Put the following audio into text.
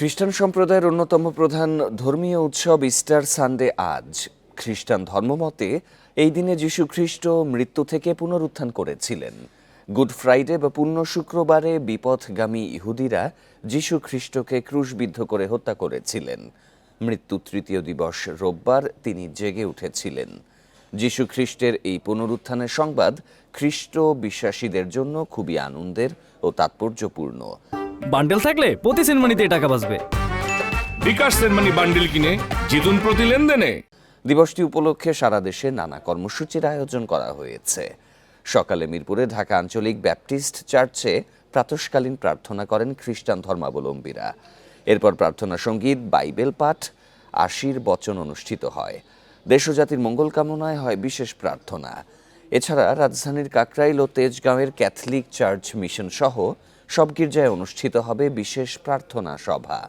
খ্রিস্টান সম্প্রদায়ের অন্যতম প্রধান ধর্মীয় উৎসব ইস্টার সানডে আজ। খ্রিস্টান ধর্মমতে এই দিনে যীশু খ্রিস্ট মৃত্যু থেকে পুনরুত্থান করেছিলেন। গুড ফ্রাইডে বা পূর্ণ শুক্রবারে বিপথগামী ইহুদিরা যীশু খ্রিস্টকে ক্রুশবিদ্ধ করে হত্যা করেছিলেন। মৃত্যু তৃতীয় দিবস রোববার তিনি জেগে উঠেছিলেন। যীশু খ্রিস্টের এই পুনরুত্থানের সংবাদ খ্রিস্ট বিশ্বাসীদের জন্য খুবই আনন্দের ও তাৎপর্যপূর্ণ। বান্ডেল থাকলে প্রতি সিনেমানিতে টাকা বাঁচবে। বিকাশ সেনমানি বান্ডিল কিনে জিতুন প্রতি লেনদেনে। দিবসটি উপলক্ষে সারা দেশে নানা কর্মসূচির আয়োজন করা হয়েছে। সকালে মিরপুরে ঢাকা আঞ্চলিক ব্যাপটিস্ট চার্চে প্রাতঃকালীন প্রার্থনা করেন খ্রিস্টান ধর্মাবলম্বীরা। এরপর প্রার্থনা সংগীত বাইবেল পাঠ আশির বচন অনুষ্ঠিত হয়। দেশ ও জাতির মঙ্গল কামনায় হয় বিশেষ প্রার্থনা। এছাড়া রাজধানীর কাকরাইল ও তেজগাঁওয়ের ক্যাথলিক চার্চ মিশন সহ সব গির্জায় অনুষ্ঠিত হবে বিশেষ প্রার্থনা সভা।